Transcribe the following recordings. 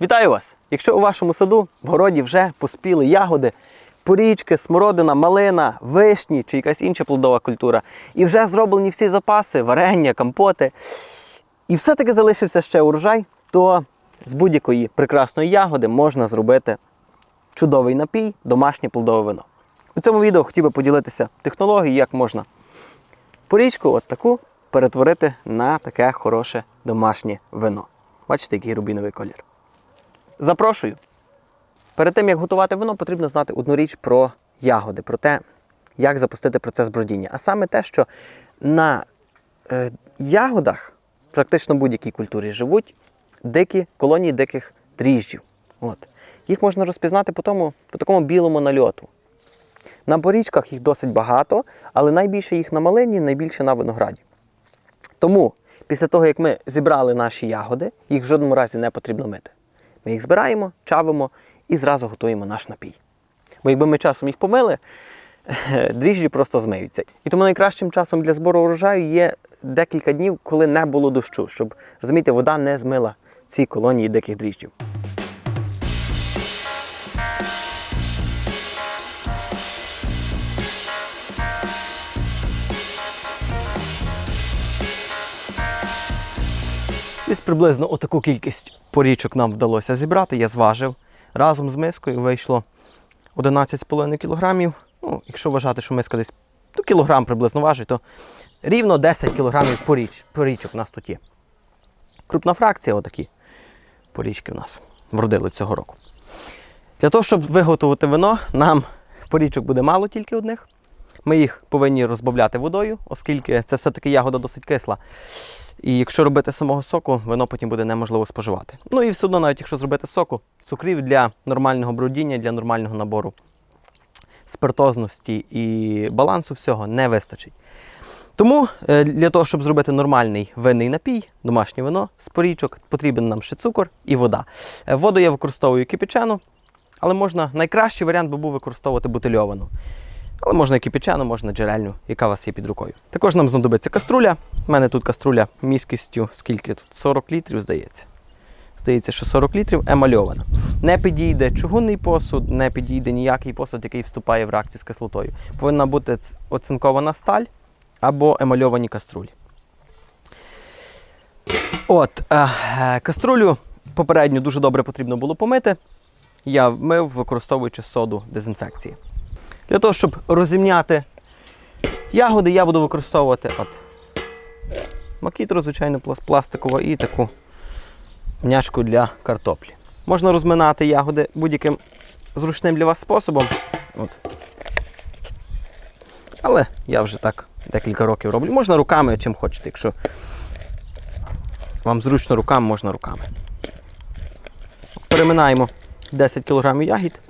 Вітаю вас! Якщо у вашому саду в городі вже поспіли ягоди, порічки, смородина, малина, вишні чи якась інша плодова культура, і вже зроблені всі запаси, варення, компоти, і все-таки залишився ще урожай, то з будь-якої прекрасної ягоди можна зробити чудовий напій, домашнє плодове вино. У цьому відео хотів би поділитися технологією, як можна порічку, от таку, перетворити на таке хороше домашнє вино. Бачите, який рубіновий колір. Запрошую. Перед тим, як готувати вино, потрібно знати одну річ про ягоди, про те, як запустити процес бродіння. А саме те, що на е, ягодах, практично будь-якій культурі, живуть дикі колонії диких дріжджів. От. Їх можна розпізнати по, тому, по такому білому нальоту. На порічках їх досить багато, але найбільше їх на малині, найбільше на винограді. Тому після того, як ми зібрали наші ягоди, їх в жодному разі не потрібно мити. Ми їх збираємо, чавимо і зразу готуємо наш напій. Бо якби ми часом їх помили, дріжджі просто змиються. І тому найкращим часом для збору урожаю є декілька днів, коли не було дощу, щоб розумієте, вода не змила ці колонії диких дріжджів. Десь приблизно отаку кількість порічок нам вдалося зібрати. Я зважив. Разом з мискою вийшло 11,5 кілограмів. Ну, якщо вважати, що миска десь ну, кілограм приблизно важить, то рівно 10 кілограмів поріч, порічок у нас тут є. Крупна фракція, отакі порічки в нас вродили цього року. Для того, щоб виготовити вино, нам порічок буде мало тільки одних. Ми їх повинні розбавляти водою, оскільки це все-таки ягода досить кисла. І якщо робити самого соку, вино потім буде неможливо споживати. Ну і все одно, навіть якщо зробити соку, цукрів для нормального бродіння, для нормального набору спиртозності і балансу всього не вистачить. Тому е, для того, щоб зробити нормальний винний напій, домашнє вино з порічок, потрібен нам ще цукор і вода. Е, Воду я використовую кипячену, але можна найкращий варіант би був використовувати бутильовану. Але можна і кипячену, можна джерельну, яка у вас є під рукою. Також нам знадобиться каструля. У мене тут каструля міськістю, скільки тут? 40 літрів, здається. Здається, що 40 літрів емальована. Не підійде чугунний посуд, не підійде ніякий посуд, який вступає в реакцію з кислотою. Повинна бути оцинкована сталь або емальовані каструлі. От, е, е, каструлю попередньо дуже добре потрібно було помити. Я вмив, використовуючи соду дезінфекції. Для того, щоб розімняти ягоди, я буду використовувати от макітру, звичайно, плас- пластикову і таку м'ячку для картоплі. Можна розминати ягоди будь-яким зручним для вас способом. От. Але я вже так декілька років роблю. Можна руками, чим хочете, якщо вам зручно руками, можна руками. Переминаємо 10 кг ягід.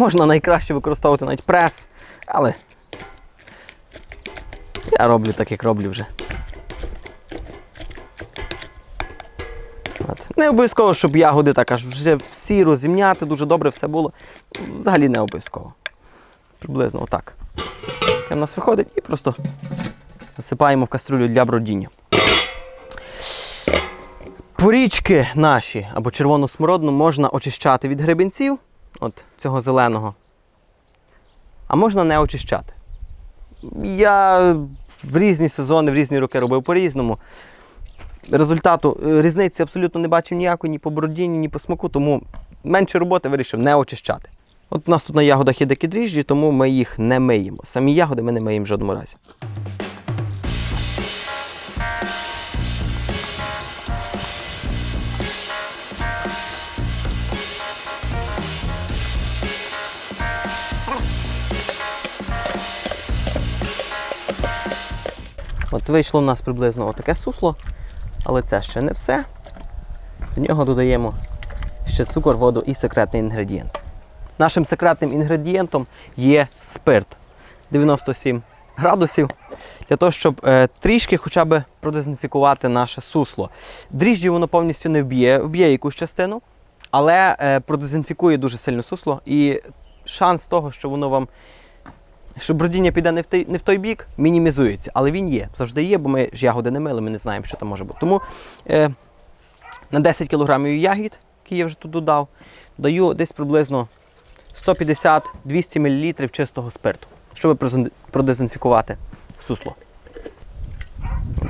Можна найкраще використовувати навіть прес, але я роблю так, як роблю вже. От. Не обов'язково, щоб ягоди так аж вже всі розімняти, дуже добре все було. Взагалі не обов'язково. Приблизно отак. Як в нас виходить і просто насипаємо в каструлю для бродіння. Порічки наші або червону смородину можна очищати від гребінців, от цього зеленого, а можна не очищати. Я в різні сезони, в різні роки робив по-різному. Результату е, різниці абсолютно не бачив ніякої ні по бродінні, ні по смаку, тому менше роботи вирішив не очищати. От у нас тут на ягодах є дикі дріжджі, тому ми їх не миємо. Самі ягоди ми не миємо в жодному разі. Вийшло в нас приблизно отаке сусло, але це ще не все. До нього додаємо ще цукор, воду і секретний інгредієнт. Нашим секретним інгредієнтом є спирт 97 градусів для того, щоб е, трішки хоча б продезінфікувати наше сусло. Дріжджі воно повністю не вб'є, вб'є якусь частину, але е, продезінфікує дуже сильно сусло. І шанс того, що воно вам що бродіння піде не в той, не в той бік, мінімізується. Але він є. Завжди є, бо ми ж ягоди не мили, ми не знаємо, що там може бути. Тому е, На 10 кг ягід, які я вже тут додав, даю десь приблизно 150-200 мл чистого спирту, щоб продезінфікувати сусло.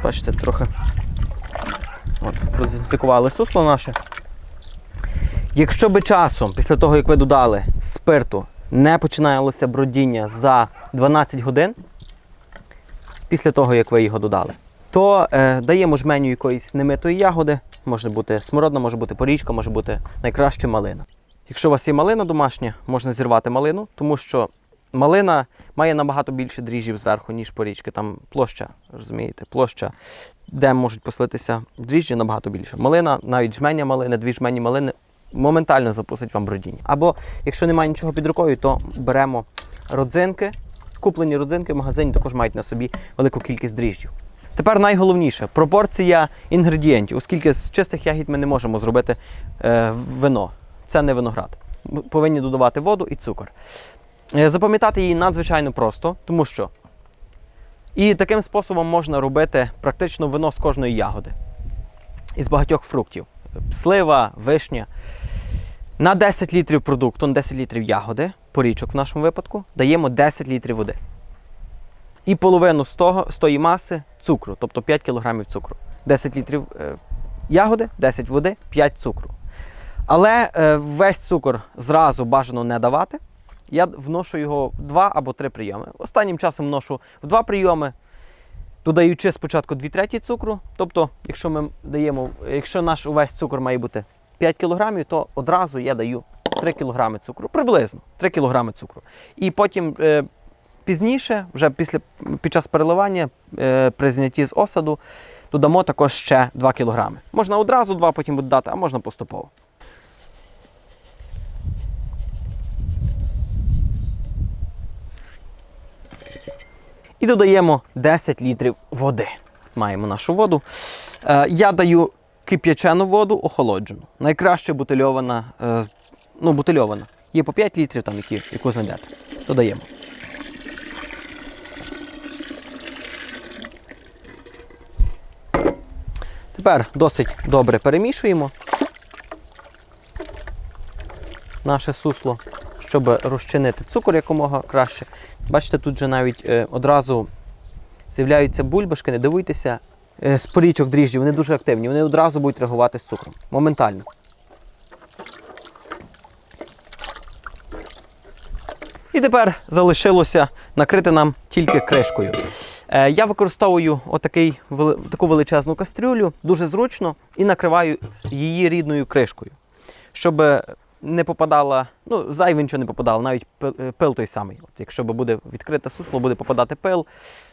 Бачите, трохи от, продезінфікували сусло наше. Якщо би часом, після того, як ви додали спирту, не починалося бродіння за 12 годин, після того, як ви його додали, то е, даємо жменю якоїсь немитої ягоди, може бути смородна, може бути порічка, може бути найкраще малина. Якщо у вас є малина домашня, можна зірвати малину, тому що малина має набагато більше дріжджів зверху, ніж порічки. Там площа, розумієте, площа, де можуть поселитися дріжджі, набагато більше. Малина, навіть жменя малини, дві жмені малини моментально запустить вам бродіння. Або якщо немає нічого під рукою, то беремо родзинки. Куплені родзинки в магазині також мають на собі велику кількість дріжджів. Тепер найголовніше пропорція інгредієнтів, оскільки з чистих ягід ми не можемо зробити е, вино. Це не виноград. Повинні додавати воду і цукор. Е, запам'ятати її надзвичайно просто, тому що і таким способом можна робити практично вино з кожної ягоди із багатьох фруктів: слива, вишня. На 10 літрів продукту, на 10 літрів ягоди, порічок в нашому випадку, даємо 10 літрів води. І половину з, того, з тої маси цукру, тобто 5 кг цукру. 10 літрів е, ягоди, 10 води, 5 цукру. Але е, весь цукор зразу бажано не давати. Я вношу його в 2 або 3 прийоми. Останнім часом вношу в 2 прийоми, додаючи спочатку 2 треті цукру. Тобто, якщо ми даємо, якщо наш увесь цукор має бути 5 кг, то одразу я даю 3 кг цукру, приблизно 3 кг цукру. І потім е, пізніше, вже після, під час переливання, е, при знятті з осаду, додамо також ще 2 кг. Можна одразу 2 потім додати, а можна поступово. І додаємо 10 літрів води. Маємо нашу воду. Е, я даю кип'ячену воду, охолоджену. Найкраще бутильована, е, ну, бутильована. Є по 5 літрів, там, які, яку знайдете. Додаємо. Тепер досить добре перемішуємо наше сусло, щоб розчинити цукор якомога краще. Бачите, тут же навіть е, одразу з'являються бульбашки, не дивуйтеся. Е, з дріжджі, вони дуже активні, вони одразу будуть реагувати з цукром. Моментально. І тепер залишилося накрити нам тільки кришкою. Е, я використовую отакий, таку величезну кастрюлю, дуже зручно, і накриваю її рідною кришкою, щоб не попадала, ну, зайве нічого не попадало, навіть пил, е, той самий. От якщо буде відкрите сусло, буде попадати пил,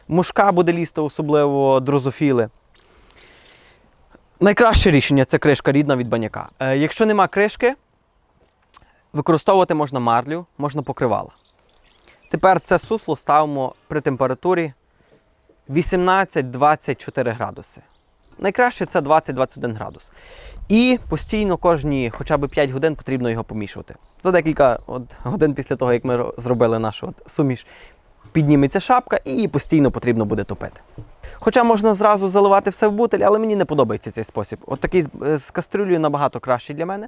мушка буде лізти, особливо дрозофіли. Найкраще рішення це кришка рідна від баняка. Е, якщо нема кришки, використовувати можна марлю, можна покривала. Тепер це сусло ставимо при температурі 18-24 градуси. Найкраще це 20-21 градус. І постійно кожні хоча б 5 годин потрібно його помішувати. За декілька от, годин після того, як ми зробили нашу от, суміш, підніметься шапка і її постійно потрібно буде топити. Хоча можна зразу заливати все в бутиль, але мені не подобається цей спосіб. От такий з, е, з кастрюлею набагато кращий для мене.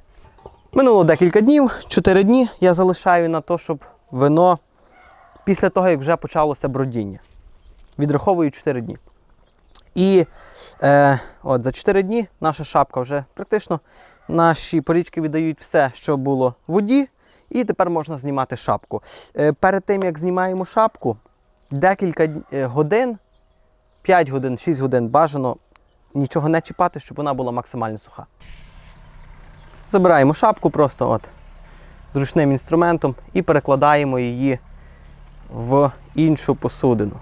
Минуло декілька днів, 4 дні я залишаю на те, щоб вино після того, як вже почалося бродіння. Відраховую 4 дні. І е, от за 4 дні наша шапка вже практично наші порічки віддають все, що було в воді, і тепер можна знімати шапку. Е, перед тим, як знімаємо шапку, декілька е, годин, 5 годин, 6 годин бажано нічого не чіпати, щоб вона була максимально суха. Забираємо шапку просто от зручним інструментом і перекладаємо її в іншу посудину.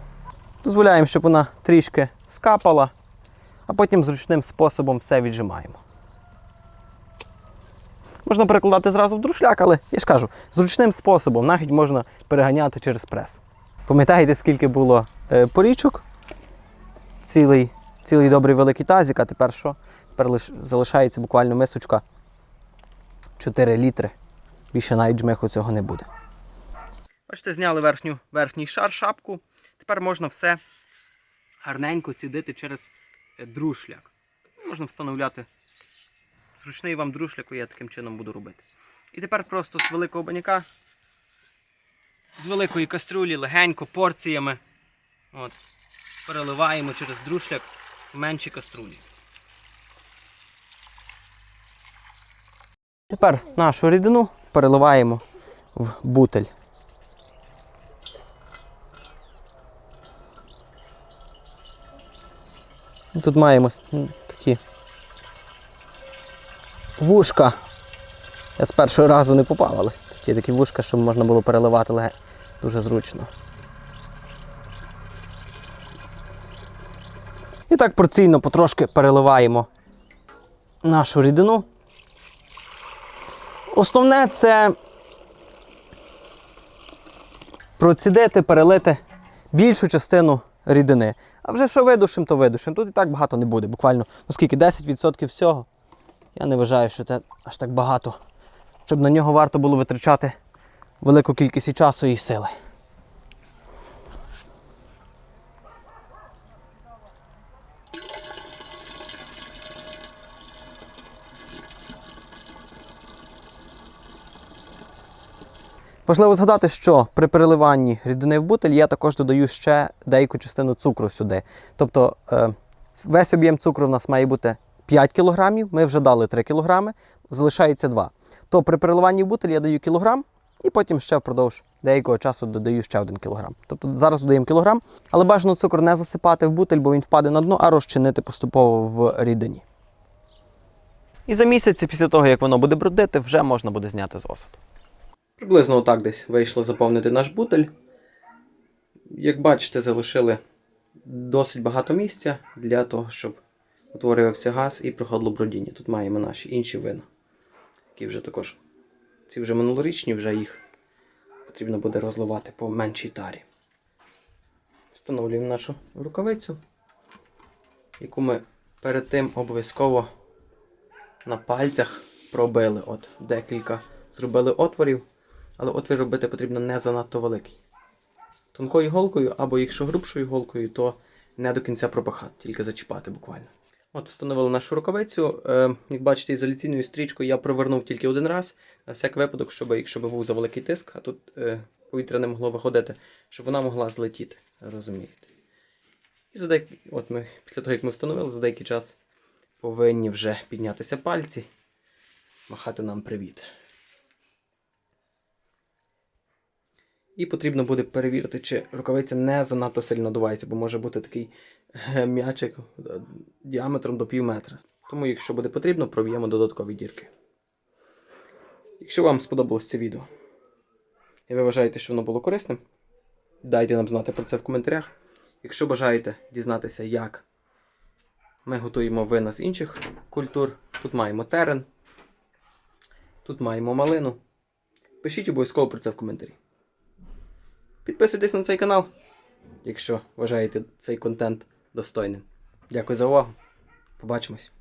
Дозволяємо, щоб вона трішки скапала, а потім зручним способом все віджимаємо. Можна перекладати зразу в друшляк, але я ж кажу, зручним способом навіть можна переганяти через прес. Пам'ятаєте, скільки було е, порічок? Цілий, цілий добрий великий тазик, а тепер що? Тепер лиш залишається буквально мисочка 4 літри. Більше навіть жмиху цього не буде. Бачите, зняли верхню, верхній шар, шапку. Тепер можна все гарненько цідити через е, друшляк. Можна встановляти зручний вам друшляку я таким чином буду робити. І тепер просто з великого баняка, з великої каструлі, легенько, порціями. От, переливаємо через друшляк в менші каструлі. Тепер нашу рідину переливаємо в бутель. Тут маємо такі вушка. Я з першого разу не попав, але тут є такі вушка, щоб можна було переливати леге. Дуже зручно. І так порційно потрошки переливаємо нашу рідину. Основне це процідити, перелити більшу частину рідини. А вже що видушим, то видушим. Тут і так багато не буде. Буквально, ну скільки, 10% всього. Я не вважаю, що це аж так багато. Щоб на нього варто було витрачати велику кількість і часу і сили. Важливо згадати, що при переливанні рідини в бутиль я також додаю ще деяку частину цукру сюди. Тобто е, весь об'єм цукру в нас має бути 5 кг, ми вже дали 3 кг, залишається 2. То при переливанні в бутиль я даю кілограм і потім ще впродовж деякого часу додаю ще 1 кг. Тобто зараз додаємо кілограм, але бажано цукор не засипати в бутиль, бо він впаде на дно, а розчинити поступово в рідині. І за місяць після того, як воно буде брудити, вже можна буде зняти з осаду. Приблизно отак десь вийшло заповнити наш бутель. Як бачите, залишили досить багато місця для того, щоб утворювався газ і проходило бродіння. Тут маємо наші інші вина, які вже також ці вже минулорічні, вже їх потрібно буде розливати по меншій тарі. Встановлюємо нашу рукавицю, яку ми перед тим обов'язково на пальцях пробили. От декілька зробили отворів, але отвір робити потрібно не занадто великий. Тонкою голкою, або якщо грубшою голкою, то не до кінця пропахати, тільки зачіпати буквально. От встановили нашу рукавицю. Е, як бачите, ізоляційною стрічкою я провернув тільки один раз, на всяк випадок, щоб якщо був за великий тиск, а тут е, повітря не могло виходити, щоб вона могла злетіти. Розумієте? І за деякий, от ми, після того, як ми встановили, за деякий час повинні вже піднятися пальці, махати нам привіт. І потрібно буде перевірити, чи рукавиця не занадто сильно надувається, бо може бути такий е, м'ячик е, діаметром до пів метра. Тому, якщо буде потрібно, проб'ємо додаткові дірки. Якщо вам сподобалось це відео, і ви вважаєте, що воно було корисним, дайте нам знати про це в коментарях. Якщо бажаєте дізнатися, як ми готуємо вина з інших культур, тут маємо терен, тут маємо малину. Пишіть обов'язково про це в коментарі. Підписуйтесь на цей канал, якщо вважаєте цей контент достойним. Дякую за увагу. Побачимось.